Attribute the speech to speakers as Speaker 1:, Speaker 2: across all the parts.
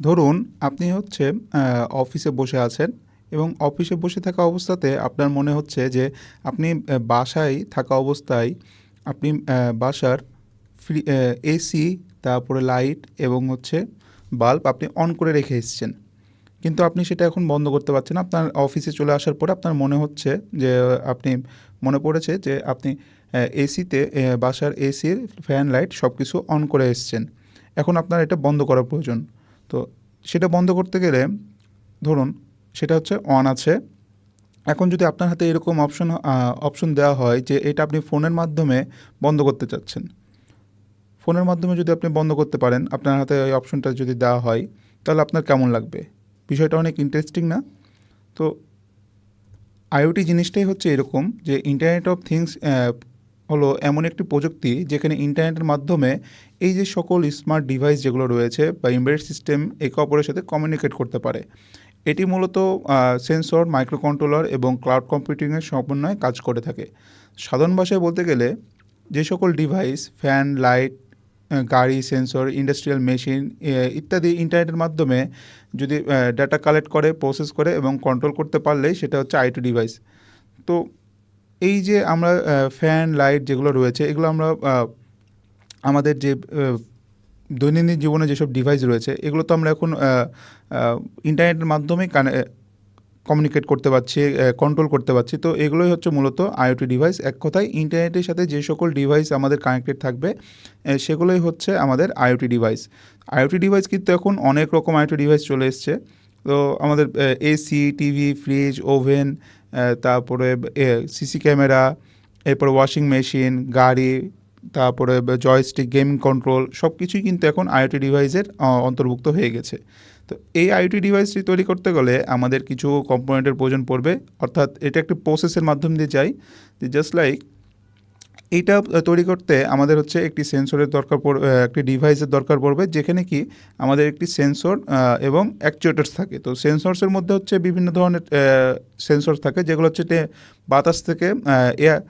Speaker 1: ধরুন, আপনি হচ্ছে অফিসে বসে আছেন এবং অফিসে বসে থাকা অবস্থাতে আপনার মনে হচ্ছে যে আপনি বাসায় থাকা অবস্থায় আপনি বাসার ফ্রি এসি, তারপরে লাইট এবং হচ্ছে বাল্ব আপনি অন করে রেখে এসেছেন। কিন্তু আপনি সেটা এখন বন্ধ করতে পারছেন। আপনার অফিসে চলে আসার পরে আপনার মনে হচ্ছে যে, আপনি, মনে পড়েছে যে আপনি এসিতে বাসার এসির ফ্যান, লাইট সব কিছু অন করে এসেছেন। এখন আপনার এটা বন্ধ করা প্রয়োজন। তো সেটা বন্ধ করতে গেলে, ধরুন সেটা হচ্ছে অন আছে। এখন যদি আপনার হাতে এরকম অপশন অপশন দেওয়া হয় যে এটা আপনি ফোনের মাধ্যমে বন্ধ করতে চাচ্ছেন। ফোনের মাধ্যমে যদি আপনি বন্ধ করতে পারেন, আপনার হাতে ওই অপশনটা যদি দেওয়া হয়, তাহলে আপনার কেমন লাগবে? বিষয়টা অনেক ইন্টারেস্টিং না? তো আইওটি জিনিসটাই হচ্ছে এরকম যে ইন্টারনেট অফ থিংস হলো এমন একটি প্রযুক্তি যেখানে ইন্টারনেটের মাধ্যমে এই যে সকল স্মার্ট ডিভাইস যেগুলো রয়েছে বা এমবেডেড সিস্টেম একে অপরের সাথে কমিউনিকেট করতে পারে। এটি মূলত সেন্সর মাইক্রো কন্ট্রোলার এবং ক্লাউড কম্পিউটিংয়ের সমন্বয়ে কাজ করে থাকে। সাধারণ ভাষায় বলতে গেলে, যে সকল ডিভাইস ফ্যান লাইট গাড়ি সেন্সর ইন্ডাস্ট্রিয়াল মেশিন ইত্যাদি ইন্টারনেটের মাধ্যমে যদি ডাটা কালেক্ট করে প্রসেস করে এবং কন্ট্রোল করতে পারলেই সেটা হচ্ছে আইটি ডিভাইস তো এই যে আমরা ফ্যান লাইট যেগুলো রয়েছে, এগুলো আমরা আমাদের যে দৈনন্দিন জীবনে যেসব ডিভাইস রয়েছে, এগুলো তো আমরা এখন ইন্টারনেটের মাধ্যমে কমিউনিকেট করতে পারছি কন্ট্রোল করতে পারছি। তো এগুলোই হচ্ছে মূলত আইওটি ডিভাইস এক কথায় ইন্টারনেটের সাথে যে সকল ডিভাইস আমাদের কানেক্টেড থাকবে সেগুলোই হচ্ছে আমাদের আইওটি ডিভাইস আইওটি ডিভাইস কিন্তু এখন অনেক রকম আইওটি ডিভাইস চলে এসছে। তো আমাদের এসি টিভি ফ্রিজ ওভেন তারপরে সিসি ক্যামেরা এরপর ওয়াশিং মেশিন গাড়ি, তারপরে জয়স্টিক গেম কন্ট্রোল সব কিছুই কিন্তু এখন আইওটি ডিভাইসের অন্তর্ভুক্ত হয়ে গেছে। তো এই আইওটি ডিভাইসটি তৈরি করতে গেলে আমাদের কিছু কম্পোনেন্টের প্রয়োজন পড়বে। অর্থাৎ এটা একটি প্রসেসের মাধ্যম দিয়ে যাই যে জাস্ট লাইক এইটা তৈরি করতে আমাদের হচ্ছে একটি সেন্সরের দরকার পড় একটি ডিভাইসের দরকার পড়বে, যেখানে কি আমাদের একটি সেন্সর এবং অ্যাকচুয়েটার্স থাকে। তো সেন্সরসের মধ্যে হচ্ছে বিভিন্ন ধরনের সেন্সর থাকে, যেগুলো হচ্ছে বাতাস থেকে এয়ার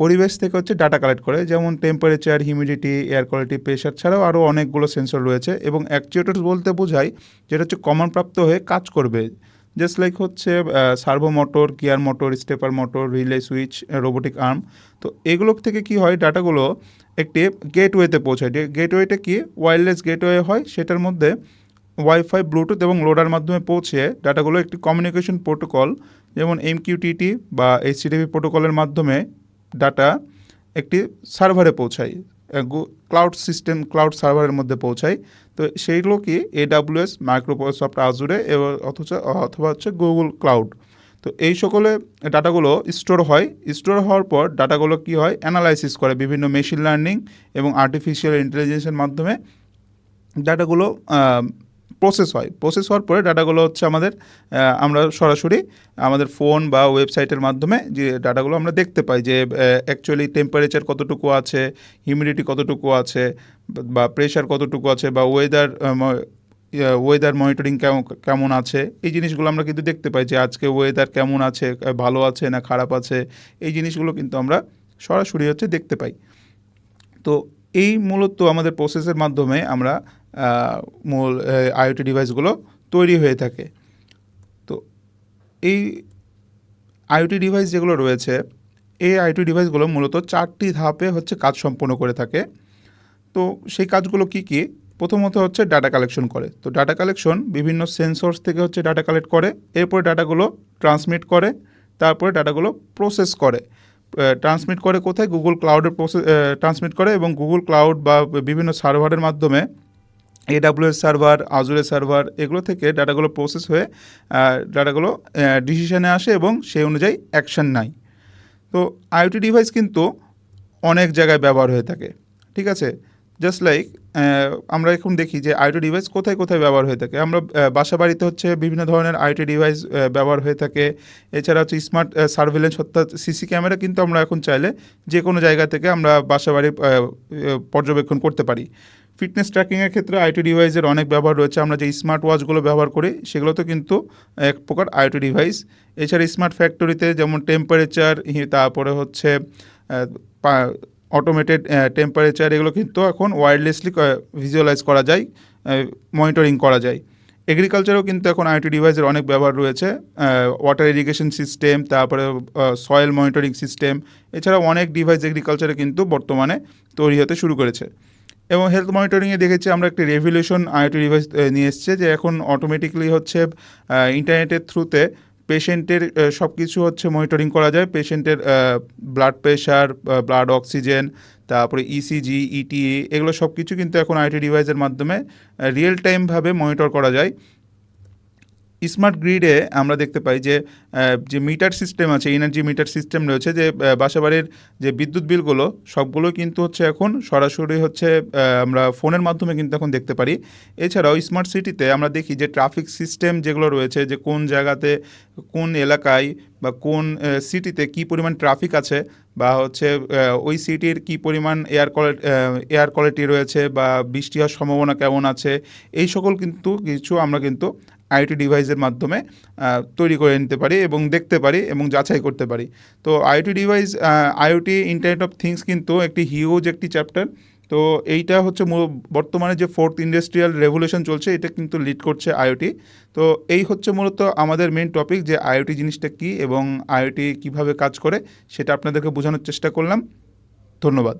Speaker 1: পরিবেশ থেকে হচ্ছে ডাটা কালেক্ট করে। যেমন temperature humidity air quality pressure ছাড়াও আরও অনেকগুলো সেন্সর রয়েছে এবং অ্যাকচুয়েটার্স বলতে বোঝায় যেটা হচ্ছে কমন প্রাপ্ত হয়ে কাজ করবে। জাস্ট লাইক হচ্ছে servo motor gear motor stepper motor relay switch robotic arm তো এগুলো থেকে কি হয় ডাটাগুলো একটি গেটওয়েতে পৌঁছায়। গেটওয়েটা কি? ওয়্যারলেস গেটওয়ে হয়, সেটার মধ্যে ওয়াইফাই ব্লুটুথ এবং লোডার মাধ্যমে পৌঁছে ডাটাগুলো একটি কমিউনিকেশন প্রোটোকল যেমন এমকিউটিটি বা এইচটিডিপি প্রোটোকলের মাধ্যমে ডাটা একটি সার্ভারে পৌঁছায়। ক্লাউড সিস্টেম ক্লাউড সার্ভারের মধ্যে পৌঁছাই তো সেইগুলো কি এডাব্লিউএস মাইক্রোসফট আজুরে এবং অথচ, অথবা হচ্ছে গুগল ক্লাউড তো এই সকলে ডাটাগুলো স্টোর হয়। স্টোর হওয়ার পর ডাটাগুলো কি হয়? অ্যানালাইসিস করে বিভিন্ন মেশিন লার্নিং এবং আর্টিফিশিয়াল ইন্টেলিজেন্সের মাধ্যমে। ডাটাগুলো প্রসেস হয়। প্রসেস হওয়ার পরে ডাটাগুলো হচ্ছে আমাদের আমরা সরাসরি আমাদের ফোন বা ওয়েবসাইটের মাধ্যমে যে ডাটাগুলো আমরা দেখতে পাই যে অ্যাকচুয়ালি টেম্পারেচার কতটুকু আছে হিউমিডিটি কতটুকু আছে, বা প্রেশার কতটুকু আছে, বা ওয়েদার ওয়েদার মনিটরিং কেমন আছে, এই জিনিসগুলো আমরা কিন্তু দেখতে পাই যে আজকে ওয়েদার কেমন আছে, ভালো আছে না খারাপ আছে, এই জিনিসগুলো কিন্তু আমরা সরাসরি হচ্ছে দেখতে পাই। তো এই মূলত আমাদের প্রসেসের মাধ্যমে আমরা মূল আইওটি ডিভাইসগুলো তৈরি হয়ে থাকে। তো এই আইওটি ডিভাইস যেগুলো রয়েছে, এই আইওটি ডিভাইসগুলো মূলত চারটি ধাপে হচ্ছে কাজ সম্পন্ন করে থাকে। তো সেই কাজগুলো কি কি? প্রথমত হচ্ছে ডাটা কালেকশন করে। তো ডাটা কালেকশন বিভিন্ন সেন্সর্স থেকে হচ্ছে ডাটা কালেক্ট করে, এরপরে ডাটাগুলো ট্রান্সমিট করে, তারপরে ডাটাগুলো প্রসেস করে। ট্রান্সমিট করে কোথায়? গুগল ক্লাউডের প্রসেস ট্রান্সমিট করে এবং গুগল ক্লাউড বা বিভিন্ন সার্ভারের মাধ্যমে এডাব্লিউএস সার্ভার আজুরের সার্ভার এগুলো থেকে ডাটাগুলো প্রসেস হয়ে ডাটাগুলো ডিসিশানে আসে এবং সেই অনুযায়ী অ্যাকশান নেয়। তো আইওটি ডিভাইস কিন্তু অনেক জায়গায় ব্যবহার হয়ে থাকে। ঠিক আছে? জাস্ট লাইক আমরা এখন দেখি যে আইটি ডিভাইস কোথায় কোথায় ব্যবহার হয়ে থাকে। আমরা বাসা বাড়িতে হচ্ছে বিভিন্ন ধরনের আইটি ডিভাইস ব্যবহার হয়ে থাকে। এছাড়া হচ্ছে স্মার্ট সার্ভেলেন্স অর্থাৎ সিসি ক্যামেরা কিন্তু আমরা এখন চাইলে যে কোনো জায়গা থেকে আমরা বাসা বাড়ি পর্যবেক্ষণ করতে পারি। ফিটনেস ট্র্যাকিংয়ের ক্ষেত্রে আইটি ডিভাইসের অনেক ব্যবহার রয়েছে। আমরা যে স্মার্ট ওয়াচগুলো ব্যবহার করি সেগুলো তো কিন্তু এক প্রকার আইটি ডিভাইস এছাড়া স্মার্ট ফ্যাক্টরিতে যেমন টেম্পারেচার তারপরে হচ্ছে অটোমেটেড টেম্পারেচার এগুলো কিন্তু এখন ওয়্যারলেসলি ভিজুয়ালাইজ করা যায় মনিটরিং করা যায়। এগ্রিকালচারেও কিন্তু এখন আইটি ডিভাইসের অনেক ব্যবহার রয়েছে ওয়াটার ইরিগেশন সিস্টেম তারপরে সয়েল মনিটরিং সিস্টেম এছাড়াও অনেক ডিভাইস এগ্রিকালচারে কিন্তু বর্তমানে তৈরি হতে শুরু করেছে। এবং হেলথ মনিটরিংয়ে দেখেছি আমরা একটি রেভলিউশন আইটি ডিভাইস নিয়ে এসছে, যে এখন অটোমেটিকলি হচ্ছে ইন্টারনেটের থ্রুতে পেশেন্টের সব কিছু হচ্ছে মনিটরিং করা যায়। পেশেন্টের ব্লাড প্রেশার ব্লাড অক্সিজেন তারপরে E ইসিজি ইটিএ এগুলো সব কিছু কিন্তু এখন আইটি ডিভাইসের মাধ্যমে রিয়েল টাইমভাবে মনিটর করা যায়। স্মার্ট গ্রিডে আমরা দেখতে পাই যে যে মিটার সিস্টেম আছে এনার্জি মিটার সিস্টেম রয়েছে, যে বাসাবাড়ির যে বিদ্যুৎ বিলগুলো, সবগুলো কিন্তু হচ্ছে এখন সরাসরি হচ্ছে আমরা ফোনের মাধ্যমে কিন্তু এখন দেখতে পারি। এছাড়াও স্মার্ট সিটিতে আমরা দেখি যে ট্রাফিক সিস্টেম যেগুলো রয়েছে, যে কোন জায়গাতে, কোন এলাকায় বা কোন সিটিতে কি পরিমাণ ট্রাফিক আছে বা হচ্ছে ওই সিটির কি পরিমাণ এয়ার কোয়ালিটি এয়ার কোয়ালিটি রয়েছে বা বৃষ্টি হওয়ার সম্ভাবনা কেমন আছে, এই সকল কিন্তু কিছু আমরা কিন্তু আইওটি ডিভাইসের মাধ্যমে তৈরি করে নিতে পারি এবং দেখতে পারি এবং যাচাই করতে পারি। তো IoT device IoT internet of things কিন্তু একটি হিউজ একটি চ্যাপ্টার তো এইটা হচ্ছে বর্তমানে যে ফোর্থ ইন্ডাস্ট্রিয়াল রেভলিউশন চলছে, এটা কিন্তু লিড করছে আইওটি। তো এই হচ্ছে মূলত আমাদের মেন টপিক যে আইওটি জিনিসটা কী এবং আইওটি কীভাবে কাজ করে, সেটা আপনাদেরকে বোঝানোর চেষ্টা করলাম। ধন্যবাদ।